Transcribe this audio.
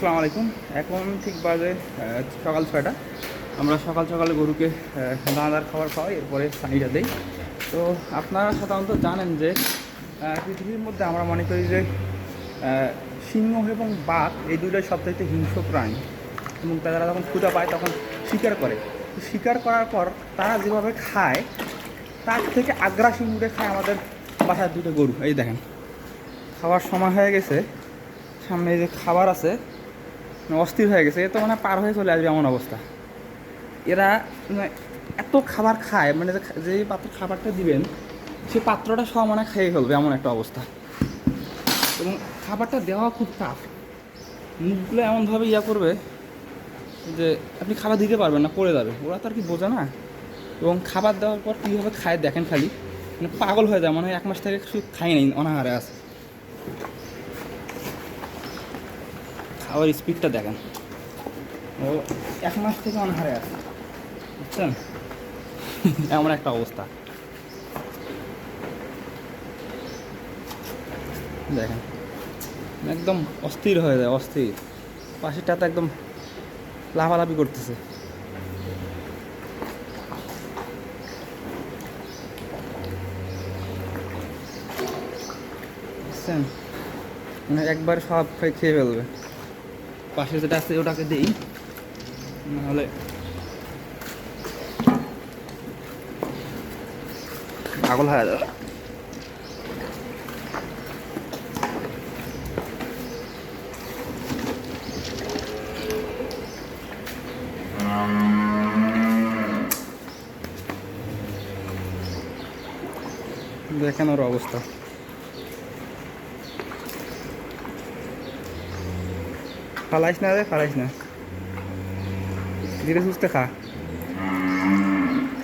আসসালামু আলাইকুম। এখন ঠিক বাজে সকাল ছয়টা। আমরা সকাল সকালে গরুকে দানাদার খাবার খাওয়াই, এরপরে পানিটা দিই। তো আপনারা সাধারণত জানেন যে পৃথিবীর মধ্যে আমরা মনে করি যে সিংহ এবং বাঘ এই দুটোই সবচাইতে হিংস্র প্রাণী। এবং তারা যখন ক্ষুধা পায়, তখন শিকার করে। শিকার করার পর তারা যেভাবে খায়, তার থেকে আগ্রাসী মুড়ে খায় আমাদের বাসার দুটো গরু। এই দেখেন, খাওয়ার সময় হয়ে গেছে। সামনে যে খাবার আছে অস্থির হয়ে গেছে তো মানে পার হয়ে চলে আসবে এমন অবস্থা। এরা মানে এত খাবার খায় মানে যে- পাত্র খাবারটা দিবেন সেই পাত্রটা সব মানে খেয়ে ফেলবে এমন একটা অবস্থা। এবং খাবারটা দেওয়া খুব টাফ মুখগুলো এমনভাবে ইয়া করবে যে আপনি খাবার দিতে পারবেন না, পড়ে যাবে। ওরা তো আর কি বোঝে না। এবং খাবার দেওয়ার পর কীভাবে খায় দেখেন খালি। মানে পাগল হয়ে যায়, মনে এক মাস থেকে কিছু খাই নাই, অনাহারে আছে। খাওয়ার স্পিডটা দেখেন। ও, এক মাস থেকে অনাহারে আছে। বুঝছেন? এমন একটা অবস্থা। দেখেন, একদম অস্থির হয়ে যায়, অস্থির। পাশেরটা তো একদম লাফালাফি করতেছে। বুঝছেন? মানে একবার সব খেয়ে ফেলবে। পাশে যেটা আছে ওটাকে দিই। নাহলে পাগল হয়ে যাবে। দেখেন ওর অবস্থা। ফালাইস না রে ফালাইস না। ধীরে সুস্থে খা।